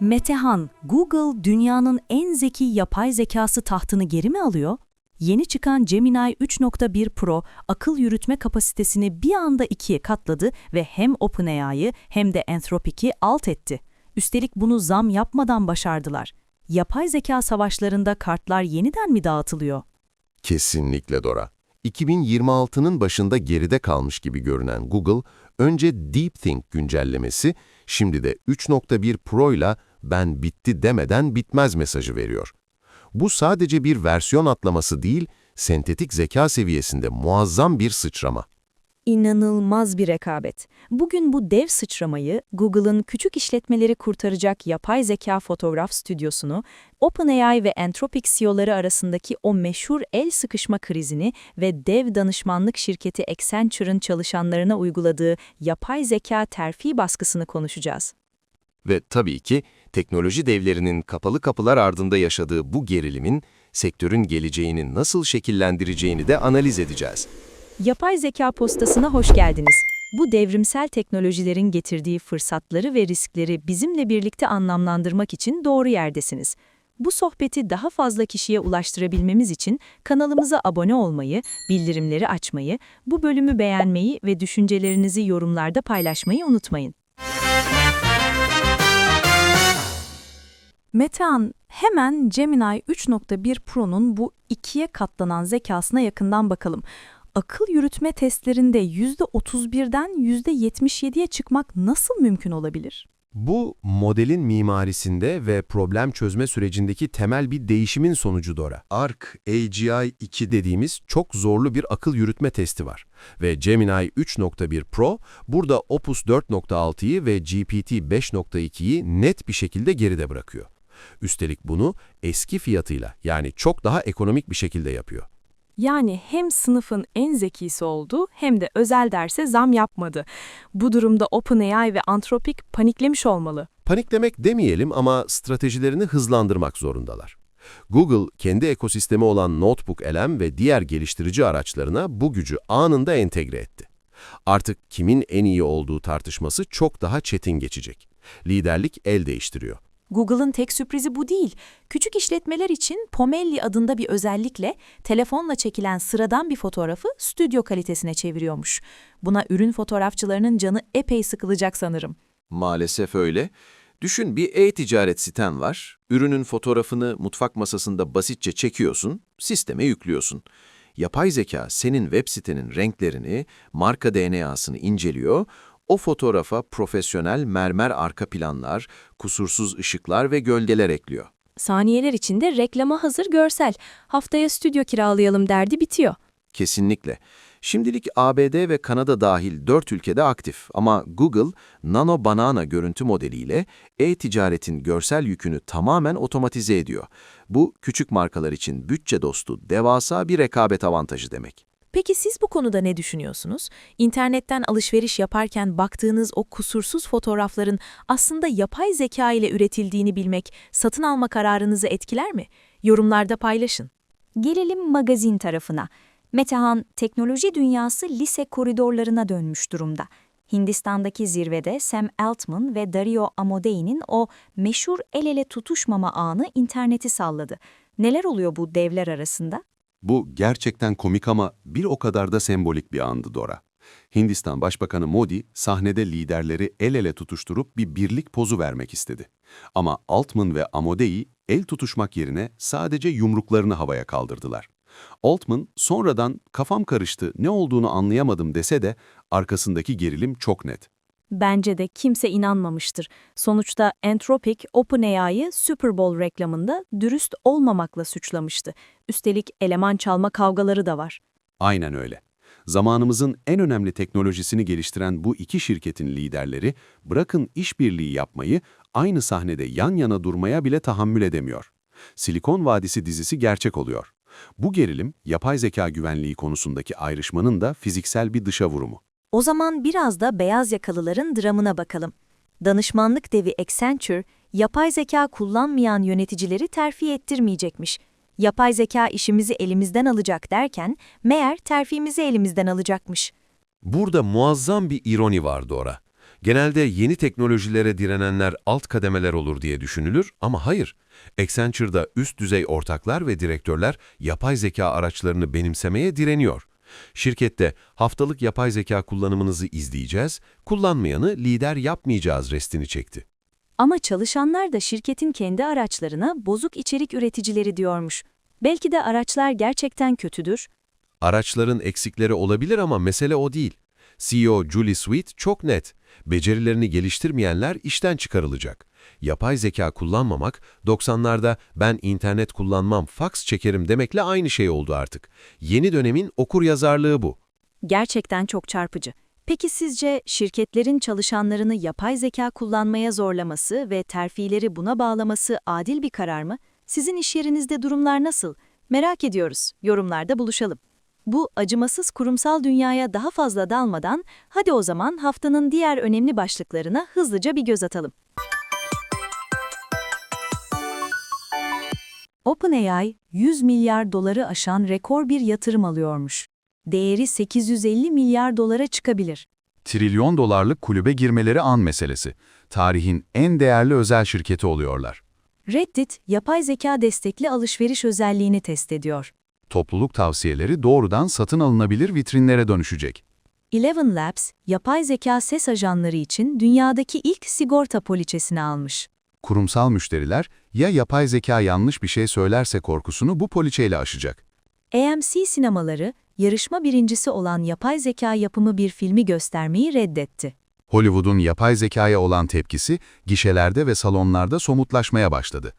Metehan, Google dünyanın en zeki yapay zekası tahtını geri mi alıyor? Yeni çıkan Gemini 3.1 Pro akıl yürütme kapasitesini bir anda ikiye katladı ve hem OpenAI'yı hem de Anthropic'i alt etti. Üstelik bunu zam yapmadan başardılar. Yapay zeka savaşlarında kartlar yeniden mi dağıtılıyor? Kesinlikle Dora. 2026'nın başında geride kalmış gibi görünen Google, önce DeepThink güncellemesi, şimdi de 3.1 Pro ile ben bitti demeden bitmez mesajı veriyor. Bu sadece bir versiyon atlaması değil, sentetik zeka seviyesinde muazzam bir sıçrama. İnanılmaz bir rekabet. Bugün bu dev sıçramayı Google'ın küçük işletmeleri kurtaracak yapay zeka fotoğraf stüdyosunu, OpenAI ve Anthropic CEO'ları arasındaki o meşhur el sıkışma krizini ve dev danışmanlık şirketi Accenture'ın çalışanlarına uyguladığı yapay zeka terfi baskısını konuşacağız. Ve tabii ki teknoloji devlerinin kapalı kapılar ardında yaşadığı bu gerilimin sektörün geleceğini nasıl şekillendireceğini de analiz edeceğiz. Yapay zeka postasına hoş geldiniz. Bu devrimsel teknolojilerin getirdiği fırsatları ve riskleri bizimle birlikte anlamlandırmak için doğru yerdesiniz. Bu sohbeti daha fazla kişiye ulaştırabilmemiz için kanalımıza abone olmayı, bildirimleri açmayı, bu bölümü beğenmeyi ve düşüncelerinizi yorumlarda paylaşmayı unutmayın. Metehan, hemen Gemini 3.1 Pro'nun bu ikiye katlanan zekasına yakından bakalım. Akıl yürütme testlerinde %31'den %77'ye çıkmak nasıl mümkün olabilir? Bu, modelin mimarisinde ve problem çözme sürecindeki temel bir değişimin sonucu Dora. ARC AGI 2 dediğimiz çok zorlu bir akıl yürütme testi var. Ve Gemini 3.1 Pro burada Opus 4.6'yı ve GPT 5.2'yi net bir şekilde geride bırakıyor. Üstelik bunu eski fiyatıyla yani çok daha ekonomik bir şekilde yapıyor. Yani hem sınıfın en zekisi oldu hem de özel derse zam yapmadı. Bu durumda OpenAI ve Anthropic paniklemiş olmalı. Paniklemek demeyelim ama stratejilerini hızlandırmak zorundalar. Google, kendi ekosistemi olan Notebook LM ve diğer geliştirici araçlarına bu gücü anında entegre etti. Artık kimin en iyi olduğu tartışması çok daha çetin geçecek. Liderlik el değiştiriyor. Google'ın tek sürprizi bu değil. Küçük işletmeler için Pomelli adında bir özellikle telefonla çekilen sıradan bir fotoğrafı stüdyo kalitesine çeviriyormuş. Buna ürün fotoğrafçılarının canı epey sıkılacak sanırım. Maalesef öyle. Düşün bir e-ticaret siten var. Ürünün fotoğrafını mutfak masasında basitçe çekiyorsun, sisteme yüklüyorsun. Yapay zeka senin web sitenin renklerini, marka DNA'sını inceliyor, o fotoğrafa profesyonel mermer arka planlar, kusursuz ışıklar ve gölgeler ekliyor. Saniyeler içinde reklama hazır görsel. Haftaya stüdyo kiralayalım derdi bitiyor. Kesinlikle. Şimdilik ABD ve Kanada dahil 4 ülkede aktif ama Google, Nano Banana görüntü modeliyle e-ticaretin görsel yükünü tamamen otomatize ediyor. Bu, küçük markalar için bütçe dostu, devasa bir rekabet avantajı demek. Peki siz bu konuda ne düşünüyorsunuz? İnternetten alışveriş yaparken baktığınız o kusursuz fotoğrafların aslında yapay zeka ile üretildiğini bilmek satın alma kararınızı etkiler mi? Yorumlarda paylaşın. Gelelim magazin tarafına. Metehan, teknoloji dünyası lise koridorlarına dönmüş durumda. Hindistan'daki zirvede Sam Altman ve Dario Amodei'nin o meşhur el ele tutuşmama anı interneti salladı. Neler oluyor bu devler arasında? Bu gerçekten komik ama bir o kadar da sembolik bir andı Dora. Hindistan Başbakanı Modi sahnede liderleri el ele tutuşturup bir birlik pozu vermek istedi. Ama Altman ve Amodei el tutuşmak yerine sadece yumruklarını havaya kaldırdılar. Altman sonradan kafam karıştı ne olduğunu anlayamadım dese de arkasındaki gerilim çok net. Bence de kimse inanmamıştır. Sonuçta Anthropic, OpenAI'yı Super Bowl reklamında dürüst olmamakla suçlamıştı. Üstelik eleman çalma kavgaları da var. Aynen öyle. Zamanımızın en önemli teknolojisini geliştiren bu iki şirketin liderleri bırakın işbirliği yapmayı, aynı sahnede yan yana durmaya bile tahammül edemiyor. Silikon Vadisi dizisi gerçek oluyor. Bu gerilim, yapay zeka güvenliği konusundaki ayrışmanın da fiziksel bir dışa vurumu. O zaman biraz da beyaz yakalıların dramına bakalım. Danışmanlık devi Accenture, yapay zeka kullanmayan yöneticileri terfi ettirmeyecekmiş. Yapay zeka işimizi elimizden alacak derken, meğer terfimizi elimizden alacakmış. Burada muazzam bir ironi var Dora. Genelde yeni teknolojilere direnenler alt kademeler olur diye düşünülür ama hayır. Accenture'da üst düzey ortaklar ve direktörler yapay zeka araçlarını benimsemeye direniyor. Şirkette haftalık yapay zeka kullanımınızı izleyeceğiz, kullanmayanı lider yapmayacağız restini çekti. Ama çalışanlar da şirketin kendi araçlarına bozuk içerik üreticileri diyormuş. Belki de araçlar gerçekten kötüdür. Araçların eksikleri olabilir ama mesele o değil. CEO Julie Sweet çok net. Becerilerini geliştirmeyenler işten çıkarılacak. Yapay zeka kullanmamak, 90'larda ben internet kullanmam, fax çekerim demekle aynı şey oldu artık. Yeni dönemin okur yazarlığı bu. Gerçekten çok çarpıcı. Peki sizce şirketlerin çalışanlarını yapay zeka kullanmaya zorlaması ve terfileri buna bağlaması adil bir karar mı? Sizin iş yerinizde durumlar nasıl? Merak ediyoruz. Yorumlarda buluşalım. Bu acımasız kurumsal dünyaya daha fazla dalmadan hadi o zaman haftanın diğer önemli başlıklarına hızlıca bir göz atalım. OpenAI 100 milyar doları aşan rekor bir yatırım alıyormuş. Değeri 850 milyar dolara çıkabilir. Trilyon dolarlık kulübe girmeleri an meselesi. Tarihin en değerli özel şirketi oluyorlar. Reddit, yapay zeka destekli alışveriş özelliğini test ediyor. Topluluk tavsiyeleri doğrudan satın alınabilir vitrinlere dönüşecek. Eleven Labs, yapay zeka ses ajanları için dünyadaki ilk sigorta poliçesini almış. Kurumsal müşteriler ya yapay zeka yanlış bir şey söylerse korkusunu bu poliçeyle aşacak. AMC sinemaları, yarışma birincisi olan yapay zeka yapımı bir filmi göstermeyi reddetti. Hollywood'un yapay zekaya olan tepkisi gişelerde ve salonlarda somutlaşmaya başladı.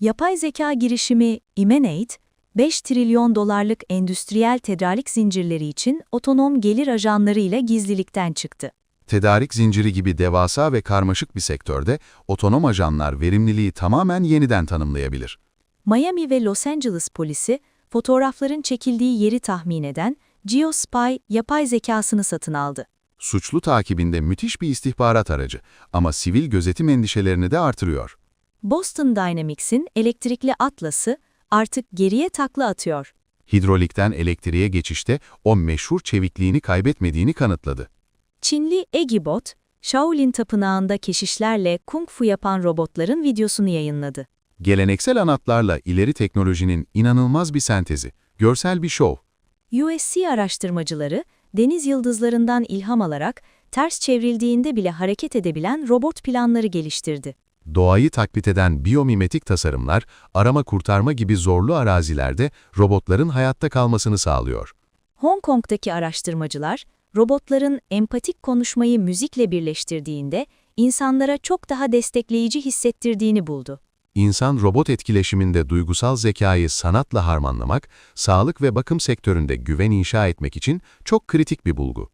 Yapay zeka girişimi Imanate, 5 trilyon dolarlık endüstriyel tedarik zincirleri için otonom gelir ajanları ile gizlilikten çıktı. Tedarik zinciri gibi devasa ve karmaşık bir sektörde otonom ajanlar verimliliği tamamen yeniden tanımlayabilir. Miami ve Los Angeles polisi, fotoğrafların çekildiği yeri tahmin eden GeoSpy yapay zekasını satın aldı. Suçlu takibinde müthiş bir istihbarat aracı ama sivil gözetim endişelerini de artırıyor. Boston Dynamics'in elektrikli atlası artık geriye takla atıyor. Hidrolikten elektriğe geçişte o meşhur çevikliğini kaybetmediğini kanıtladı. Çinli Egibot, Shaolin Tapınağı'nda keşişlerle kung fu yapan robotların videosunu yayınladı. Geleneksel anlatlarla ileri teknolojinin inanılmaz bir sentezi, görsel bir şov. USC araştırmacıları, deniz yıldızlarından ilham alarak ters çevrildiğinde bile hareket edebilen robot planları geliştirdi. Doğayı taklit eden biyomimetik tasarımlar, arama kurtarma gibi zorlu arazilerde robotların hayatta kalmasını sağlıyor. Hong Kong'daki araştırmacılar, robotların empatik konuşmayı müzikle birleştirdiğinde insanlara çok daha destekleyici hissettirdiğini buldu. İnsan-robot etkileşiminde duygusal zekayı sanatla harmanlamak, sağlık ve bakım sektöründe güven inşa etmek için çok kritik bir bulgu.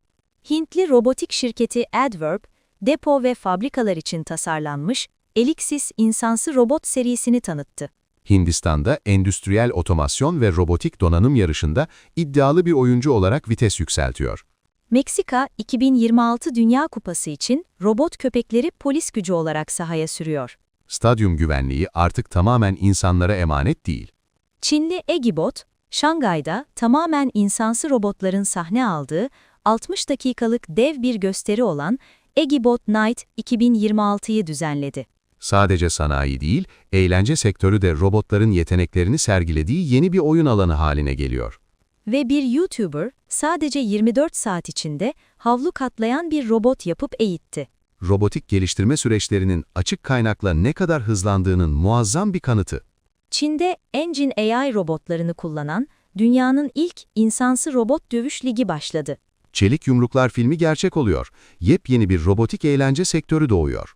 Hintli robotik şirketi Adverb, depo ve fabrikalar için tasarlanmış Elixis insansı robot serisini tanıttı. Hindistan'da endüstriyel otomasyon ve robotik donanım yarışında iddialı bir oyuncu olarak vites yükseltiyor. Meksika, 2026 Dünya Kupası için robot köpekleri polis gücü olarak sahaya sürüyor. Stadyum güvenliği artık tamamen insanlara emanet değil. Çinli Egibot, Şangay'da tamamen insansı robotların sahne aldığı 60 dakikalık dev bir gösteri olan Egibot Night 2026'yı düzenledi. Sadece sanayi değil, eğlence sektörü de robotların yeteneklerini sergilediği yeni bir oyun alanı haline geliyor. Ve bir YouTuber sadece 24 saat içinde havlu katlayan bir robot yapıp eğitti. Robotik geliştirme süreçlerinin açık kaynakla ne kadar hızlandığının muazzam bir kanıtı. Çin'de Engine AI robotlarını kullanan dünyanın ilk insansı robot dövüş ligi başladı. Çelik Yumruklar filmi gerçek oluyor. Yepyeni bir robotik eğlence sektörü doğuyor.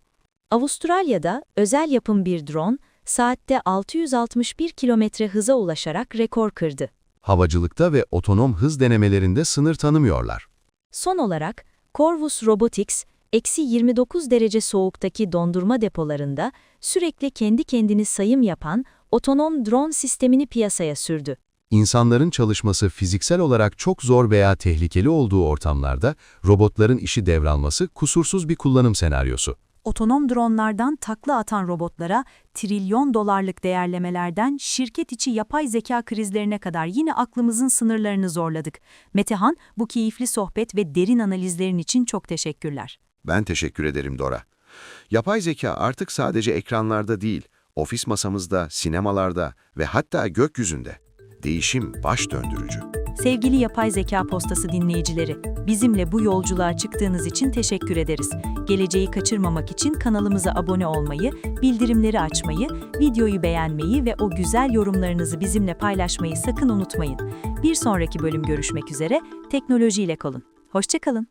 Avustralya'da özel yapım bir drone saatte 661 kilometre hıza ulaşarak rekor kırdı. Havacılıkta ve otonom hız denemelerinde sınır tanımıyorlar. Son olarak Corvus Robotics, eksi 29 derece soğuktaki dondurma depolarında sürekli kendi kendini sayım yapan otonom drone sistemini piyasaya sürdü. İnsanların çalışması fiziksel olarak çok zor veya tehlikeli olduğu ortamlarda robotların işi devralması kusursuz bir kullanım senaryosu. Otonom dronlardan takla atan robotlara, trilyon dolarlık değerlemelerden şirket içi yapay zeka krizlerine kadar yine aklımızın sınırlarını zorladık. Metehan, bu keyifli sohbet ve derin analizlerin için çok teşekkürler. Ben teşekkür ederim Dora. Yapay zeka artık sadece ekranlarda değil, ofis masamızda, sinemalarda ve hatta gökyüzünde. Değişim baş döndürücü. Sevgili Yapay Zeka Postası dinleyicileri, bizimle bu yolculuğa çıktığınız için teşekkür ederiz. Geleceği kaçırmamak için kanalımıza abone olmayı, bildirimleri açmayı, videoyu beğenmeyi ve o güzel yorumlarınızı bizimle paylaşmayı sakın unutmayın. Bir sonraki bölüm görüşmek üzere, teknolojiyle kalın. Hoşçakalın.